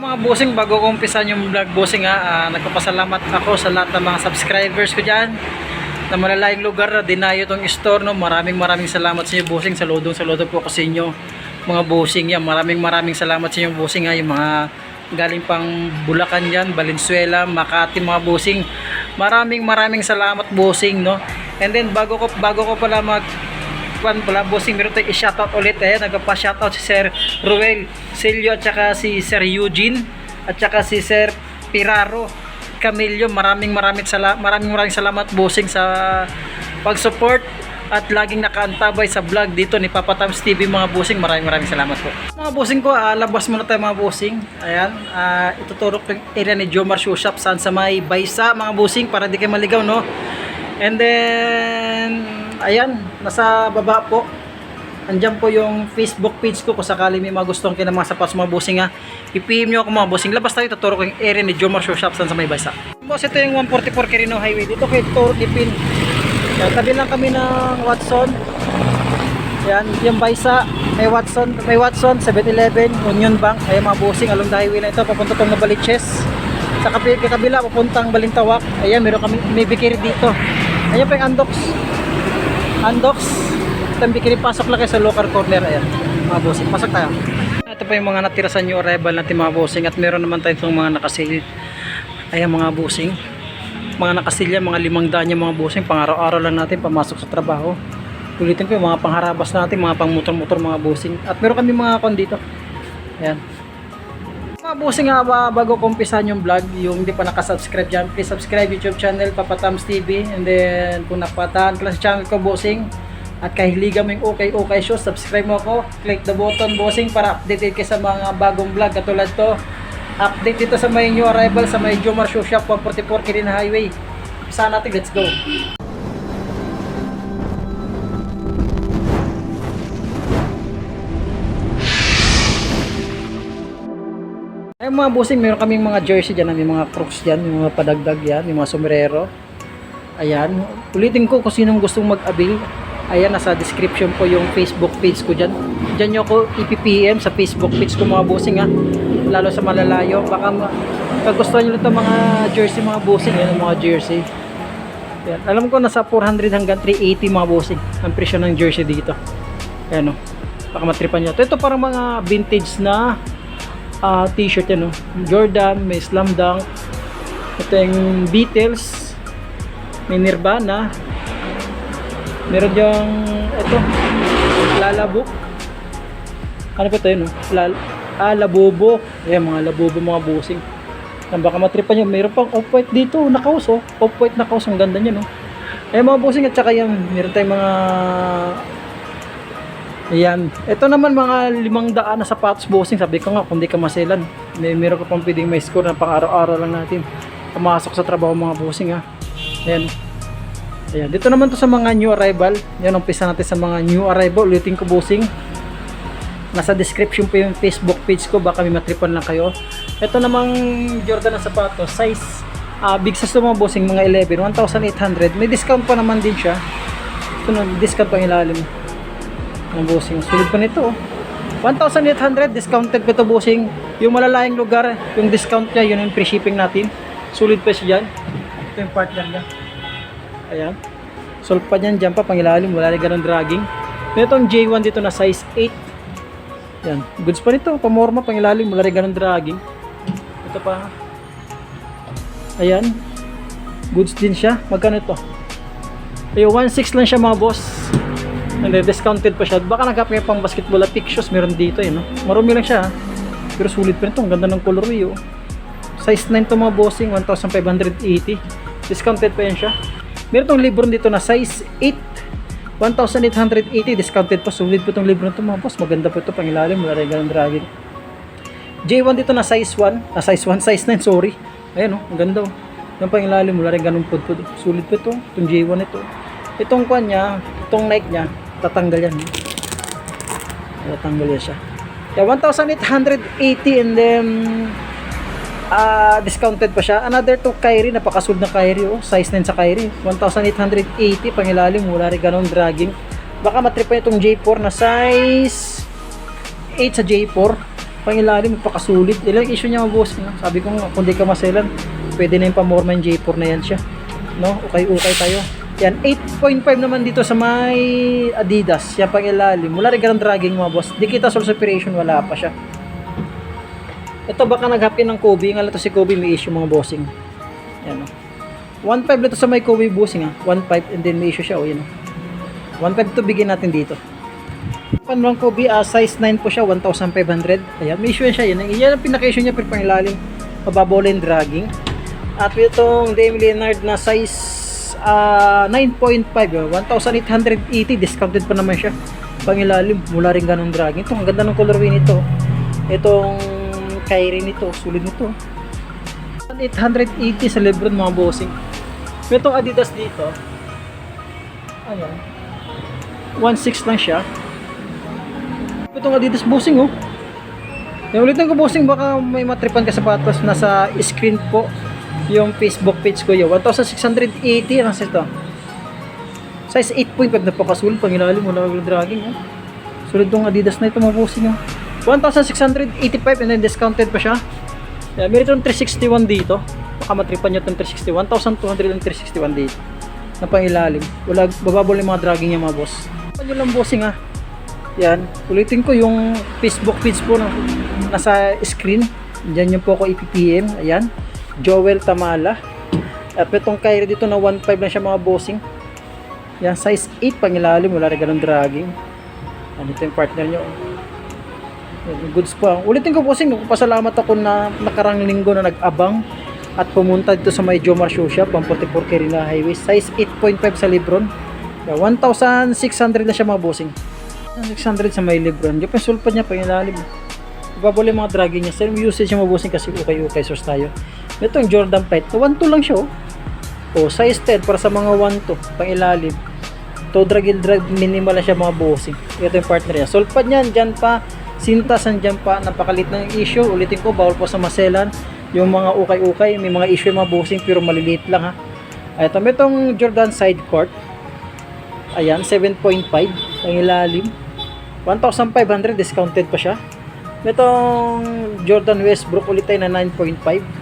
Mga bossing, bago ko umpisan yung vlog bossing ha, ah, nagpapasalamat ako sa lahat ng mga subscribers ko dyan na malalayong lugar na dinayo tong store no. Maraming maraming salamat sa inyo bossing. Saludong saludong po ako sa inyo mga bossing yan. Maraming maraming salamat sa inyo bossing ha. Yung mga galing pang Bulacan yan, Valenzuela, Makati mga bossing. Maraming maraming salamat bossing no. And then bago ko bago ko pala mag kwan pala bossing meron tayong i-shoutout ulit. Eh nagpa-shoutout si Sir Ruel Celio at saka si Sir Eugene at saka si Sir Piraro Camillo. Maraming maraming sala maraming maraming salamat bossing sa pag-support at laging nakaantabay sa vlog dito ni Papa Tams TV mga bossing. Maraming maraming salamat po. Mga bossing ko ah, labas muna tayo mga bossing. Ayan ah, ituturo ko yung area ni Jomar Shoe Shop saan sa may Baysa mga bossing para di kayo maligaw no and then ayan nasa baba po Andiyan po yung Facebook page ko kung sakali may mga gustong kina mga sapatos mga bossing ha. I-PM nyo ako mga bossing. Labas tayo, tuturo ko yung area ni Jomar Shoe Shop sa may Baysa. Boss, ito yung 144 Quirino Highway. Dito kayo tuturo dipin. Yan, tabi lang kami ng Watson. Yan, yung Baysa. May Watson, may Watson, 7-Eleven, Union Bank. Ayan mga bossing, along the highway na ito. Papunta tong Nabaliches. Sa kabila, papuntang Balintawak. Ayan, meron kami, may bikiri dito. Ayan pa yung Andox. Andox. Itong bikini, pasok lang kayo sa local corner. Ayan, mga bossing. Pasok tayo. Ito pa yung mga natira sa new arrival natin mga bossing. At meron naman tayo itong mga nakasale. Ayan mga bossing. Mga nakasilya, mga limang daan yung mga bossing. Pang araw-araw lang natin pamasok sa trabaho. Ulitin ko yung mga pangharabas natin, mga pang motor-motor mga bossing. At meron kami mga kon dito. Ayan. Mga bossing nga ba, bago ko umpisahan yung vlog, yung hindi pa nakasubscribe dyan, please subscribe YouTube channel Papa Tams TV. And then kung napatahan ka channel ko bossing, at kahiligan mo yung okay okay show, subscribe mo ako, click the button bossing para updated ka sa mga bagong vlog katulad to. Update dito sa may new arrival sa may Jomar Shoe Shop 144 Kirina Highway. Isa natin, let's go. Ay mga bossing, meron kaming mga jersey dyan, may mga crooks dyan, may mga padagdag yan, may mga sombrero. Ayan, ulitin ko kung sinong gustong mag-avail. Ayan, nasa description po yung Facebook page ko dyan. Dyan nyo ako ipipm sa Facebook page ko mga bossing ha. Lalo sa malalayo. Baka pag gusto nyo ito mga jersey mga bossing, yan mga jersey. Ayan. Alam ko nasa 400 hanggang 380 mga bossing ang presyo ng jersey dito. Ayan o. Baka matripan nyo. Ito, ito parang mga vintage na ah, t-shirt yan o. Jordan, may Slam Dunk. Ito yung Beatles. May Nirvana. Meron yung ito. Lalabok. Ano pa ito yun? oh? Lal ah, labobo. Ayan, mga labobo, mga busing. Yan, baka matripan nyo. Meron pang off-white dito. Nakaus, oh. Off-white nakaus. Ang ganda nyo, no? Ayan, mga busing. At saka yan, meron tayong mga... Ayan. Ito naman mga limang daan na sapatos busing. Sabi ko nga, kung di ka maselan, may meron ka pang pwedeng may score na pang araw-araw lang natin. Pumasok sa trabaho mga busing, ha. Ayan. Ayan. Dito naman to sa mga new arrival. Yan, umpisa natin sa mga new arrival. Ulitin ko busing. Nasa description po yung Facebook page ko. Baka may matripan lang kayo. Ito namang Jordan na sapatos. Size ah big size to mga bossing. Mga 11. 1,800. May discount pa naman din siya. Ito na, discount pang ilalim. Ang bossing. Sulit pa nito. oh. 1,800 discounted pa ito bossing. Yung malalayang lugar, yung discount niya, yun yung free shipping natin. Sulit pa siya dyan. Ito yung partner niya. Ayan. Solve pa dyan, dyan pa, pangilalim, wala rin ganun dragging. Itong J1 dito na size 8. Yan. Goods pa nito, pamorma, pangilalim, wala rin ganun dragging. Ito pa. Ayan. Goods din siya. Magkano ito? Ayo, 1.6 lang siya mga boss. And then discounted pa siya. Baka nagkap pang basketball at pictures meron dito eh, no? Marumi lang siya. Pero sulit pa nito. Ang ganda ng colorway, oh. Size 9 to mga bossing, 1,580. Discounted pa yan siya. Meron tong libro dito na size 8. 1,880 discounted pa. Sulit po itong libro nito mga boss. Maganda po ito. Pangilalim. Wala rin ganun dragging. J1 dito na size 1. Ah, size 1, size 9, sorry. Ayan oh, ang ganda oh. Yung pangilalim. Wala rin ganun po ito. Sulit po ito. Itong J1 ito. Itong kwan niya, itong Nike niya, tatanggal yan. Tatanggal yan siya. Yeah, 1,880 and then ah discounted pa siya. Another to Kyrie, napakasold na Kyrie oh. Size 9 sa Kyrie. 1,880 pangilalim, wala rin ganong dragging. Baka matrip pa itong J4 na size 8 sa J4. Pangilalim, magpakasulit. Ilang issue niya boss. No? Sabi ko kung di ka maselan, pwede na yung pamorma yung J4 na yan siya. No? Ukay-ukay tayo. Yan, 8.5 naman dito sa may Adidas. Yan pang ilalim. Wala rin ganang dragging mga boss. Di kita source operation, wala pa siya. Ito baka naghapi ng Kobe. Nga to si Kobe may issue mga bossing. Yan o. 1.5 na sa may Kobe bossing ha. 1.5 and then may issue siya o yan o. 1.5 to bigyan natin dito. Pan lang Kobe, ah, size 9 po siya, 1,500. Ayan, may issue yan siya. Yan, yan ang pinaka-issue niya, pero pang ilalim. Mababaw dragging. At itong Dame Leonard na size ah, 9.5, oh, 1,880. Discounted pa naman siya. Pang ilalim, mula rin ganong dragging. Ito, ang ganda ng colorway nito. Itong Kyrie nito, sulit nito. 880 sa Lebron mga bossing. Itong Adidas dito, ayan, 1.6 lang siya. Itong Adidas bossing oh. Yung ulitin ko bossing baka may matripan ka sapatos nasa screen po yung Facebook page ko yun. 1,680 ang ito. Size 8.5 na pakasulit pang ilalim wala wala dragging oh. Sulit tong Adidas na ito mga bossing oh. 1,685 and then discounted pa siya. Yeah, meron itong 361 dito. Baka matripan nyo itong 361. 1,200 ang 361 dito. Na pang ilalim. Wala, bababol yung mga dragging niya mga boss. Ano lang bossing ah. Yan. Ulitin ko yung Facebook page po na nasa screen. Diyan yung po ako ipipm. Ayan. Joel Tamala. At itong Kyrie dito na 1.5 lang siya mga bossing. Yan. Size 8 pang ilalim. Wala rin ganun dragging. Ano ito yung partner nyo. Goods pa. Ulitin ko bossing. Pasalamat ako na nakarang linggo na nag-abang at pumunta dito sa may Jomar Shoe Shop, ang 44 Quirina Highway. Size 8.5 sa Lebron. Yeah, 1,600 na siya mga bossing. 600 sa may Lebron. Yung sulpad niya pa yung lalim. Ibabali mga dragging niya. Same usage yung mga bossing kasi ukay-ukay source tayo. Ito yung Jordan Pet. 1.2 lang siya oh. Oh, size 10 para sa mga 1.2 pang ilalim. To drag and drag minimal lang siya mga bossing. Ito yung partner niya. Sulpad niyan, dyan pa. Sintas dyan pa. Napakalit na yung issue. Ulitin ko, bawal po sa maselan. Yung mga ukay-ukay, may mga issue yung mga bossing pero maliliit lang ha. Ito, may itong Jordan side court. Ayan, 7.5 ang ilalim. 1,500 discounted pa siya. Itong Jordan Westbrook ulit tayo na 9.5.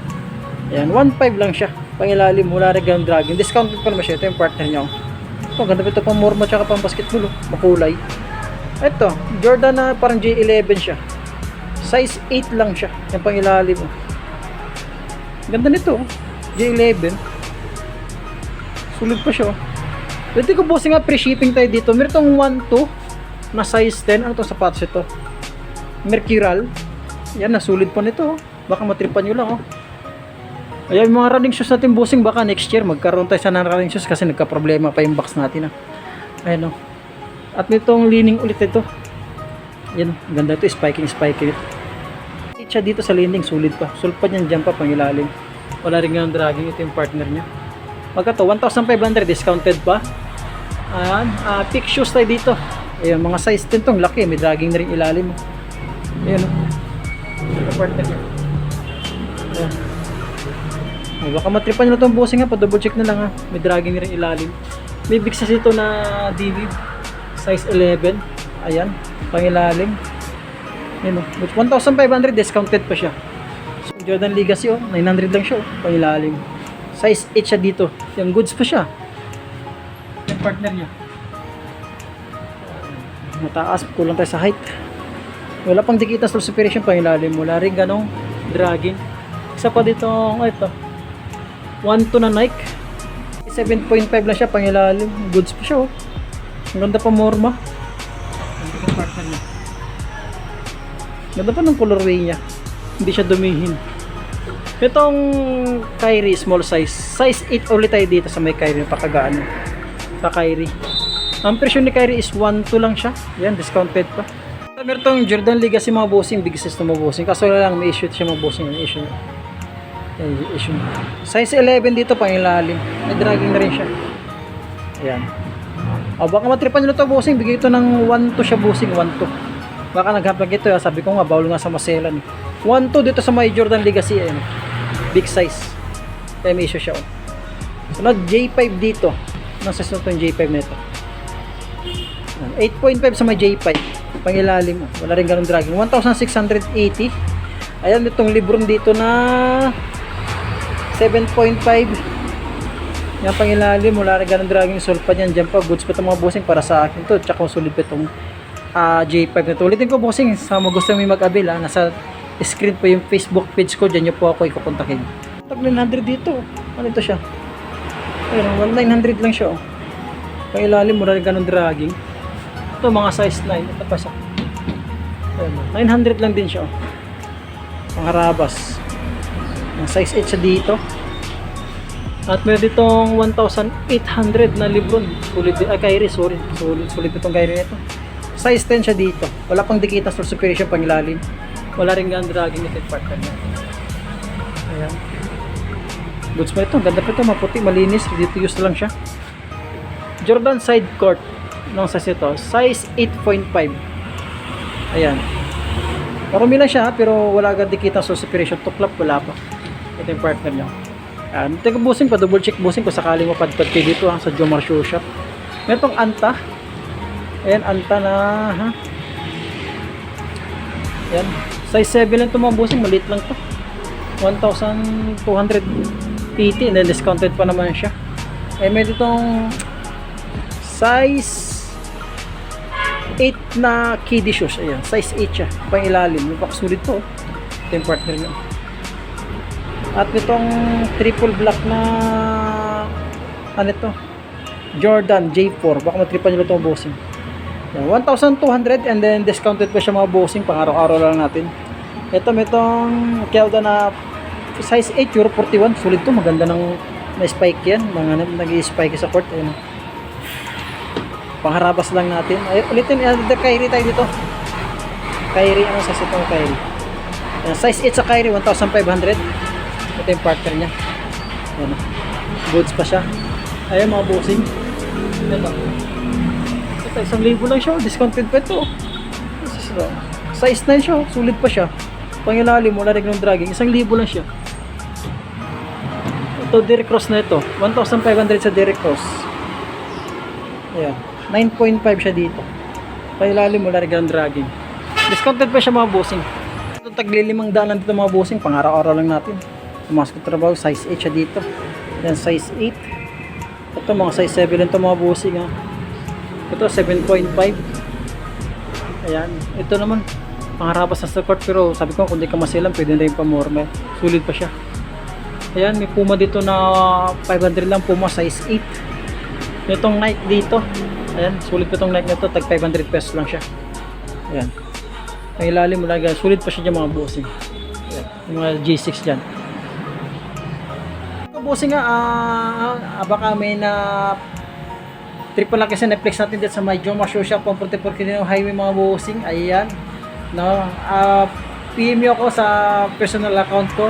Ayan, 1.5 lang siya. Pangilalim, mula rin ganun dragon. Discounted pa naman siya. Ito yung partner niya. Ito, ganda pa ito pang morma tsaka pang basketball. Oh. Makulay. Ito, Jordan na parang J11 siya. Size 8 lang siya. Yung pangilalim. Oh. Ganda nito. oh. J11. Sulit pa siya. oh. Pwede ko bossing nga free shipping tayo dito. Meron itong 1-2 na size 10. Ano itong sapatos ito? Mercurial. Yan, nasulit pa nito. oh. Baka matripan nyo lang. Oh. Ayan, mga running shoes natin bossing. Baka next year magkaroon tayo sa ng running shoes kasi nagka-problema pa yung box natin. Ah. Ayan o. At nitong leaning ulit ito. Yan, ganda ito. Spiking, spiking. Hit siya dito sa leaning. Sulit pa. Sulit pa niyan dyan pa pang ilalim. Wala rin ganun dragging. Ito yung partner niya. Magka to, 1,500 discounted pa. Ayan, ah, pick shoes tayo dito. Ayan, mga size 10 tong laki, may dragging na rin ilalim. Ayan, oh. Ito partner niya. Oh, baka matripan nyo na itong bossing ha, pa-double check na lang ha. May dragging rin ilalim. May big size ito na DV, size 11. Ayan, pangilalim. Ayan. With 1,500 discounted pa siya. So, Jordan Legacy oh, 900 lang siya oh, pangilalim. Size 8 siya dito. Yung goods pa siya. Yung partner niya. Mataas, kulang tayo sa height. Wala pang dikita sa separation pa ilalim. Wala rin ganong dragging. Isa pa dito, oh, ito. 1 to na Nike. 7.5 lang siya pang ilalim. Goods pa siya oh. Ang ganda pa morma. Ganda pa ng colorway niya. Hindi siya dumihin. Itong Kyrie small size. Size 8 ulit tayo dito sa may Kyrie. Pakagaan. Sa Kyrie. Ang presyo ni Kyrie is 1.2 lang siya. Yan, discounted pa. Meron tong Jordan Legacy mga bossing. Big size na mga bossing. Kaso lang may issue siya mga bossing. May issue issue. Size 11 dito pang ilalim. May dragging na rin siya. Ayan. O baka matripan nyo na to bossing. Bigay ito ng 1.2 siya bossing. 1.2. Baka naghapag ito. ah. Sabi ko nga, bawal nga sa maselan. 1.2 dito sa may Jordan Legacy. Ayan. Big size. Kaya may issue siya. Oh. Sunod, J5 dito. Nasa sunod yung J5 nito. 8.5 sa may J5. Pangilalim. oh. Wala rin ganun dragging. 1,680. Ayan, itong libron dito na 7.5. Yan pangilalim. Wala rin ganun dragging. Solve pa yan. Diyan pa. Goods pa itong mga bossing para sa akin to. Tsaka sulit pa itong ah, J5 na to. Ulitin ko bossing. Sa mga gusto may mag-abil ha. Nasa screen po yung Facebook page ko. Diyan nyo po ako ikukontakin. Tag 900 dito. Ano ito siya? Ayun, 1900 lang siya. Oh. Pangilalim. Wala rin ganun dragging. Ito mga size 9. Ito pa siya. Ayun, 900 lang din siya. Oh. Pangarabas. Ang size 8 siya dito. At meron ditong 1,800 na libron. Sulit din. Ay, Kyrie, sorry. Sulit, sulit itong Kyrie nito. Size 10 siya dito. Wala pang dikita for superior pang ilalim. Wala rin gan dragging yung partner niya. Ayan. Goods pa ito. Ganda pa ito. Maputi, malinis. Ready to use lang siya. Jordan side court. Nung size ito. Size 8.5. Ayan. Marumi lang siya pero wala agad dikita sa separation tuklap wala pa. Ito yung partner niya. Yan. Teka busing pa, double check busing kung sakali mo padpad kayo dito ha, sa Jomar Shoe Shop. Meron tong Anta. Ayan, Anta na ha. Ayan. Size 7 lang ito mga busing, maliit lang to. 1,280 and then discounted pa naman siya. Eh, may ditong size 8 na kiddie shoes. Ayan, size 8 siya. Pang ilalim. May pakasulit to. Ito yung partner niya. At itong triple black na ano ito? Jordan J4. Baka matripan nyo itong bossing. Ayan, 1,200 and then discounted pa siya mga bossing. Pang araw-araw lang natin. Ito itong Kelda na size 8 Euro 41. Sulit to. Maganda ng na spike yan. Mga nag-spike sa court. Ayan. Pangharabas lang natin. Ay, ulitin, uh, Kyrie tayo dito. Kyrie, ano sa itong Kyrie? Ayan, size 8 sa Kyrie, 1,500. Ito yung partner niya. Ayan. Goods pa siya. Ayan mga bossing. Ito. Ito, isang libo lang siya. Discounted pa ito. This is, uh, Size 9 siya. Sulit pa siya. Pangilalim, wala rin ng dragging. Isang libo lang siya. Ito, Derek Cross na ito. 1,500 sa Derek Cross. Ayan. 9.5 siya dito. Pailalim mo, lari ng dragging. Discounted pa siya mga bossing. Ito taglilimang daan lang dito mga bossing. Pang araw-araw lang natin. Pumasok trabaho. Size 8 siya dito. Then size 8. Ito mga size 7 lang ito mga bossing ha. Ito 7.5. Ayan. Ito naman. Pangarabas na sa court pero sabi ko kung di ka masilang pwede na rin pamorme. Sulit pa siya. Ayan. May Puma dito na 500 lang. Puma size 8. Itong Nike dito. Ayan, sulit pa itong Nike na to. Tag 500 pesos lang siya. Ayan. Ang ilalim mo lang. Sulit pa siya dyan mga bossing. Ayan. Mga G6 dyan. Bossing nga, ah, baka may na triple lang kasi Netflix natin dito sa may Joma Show Shop 144 Quirino Highway mga bossing. Ayan. No, ah PM nyo ako sa personal account ko.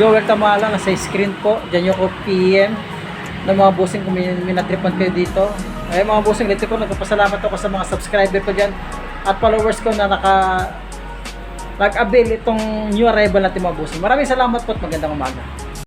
Joel Tamala, nasa screen po. Diyan nyo ko PM ng mga bossing kung may, may natripan kayo dito. Ay mga bossing, dito ko nagpapasalamat ako sa mga subscriber ko dyan at followers ko na naka nag-avail itong new arrival natin mga bossing. Maraming salamat po at magandang umaga.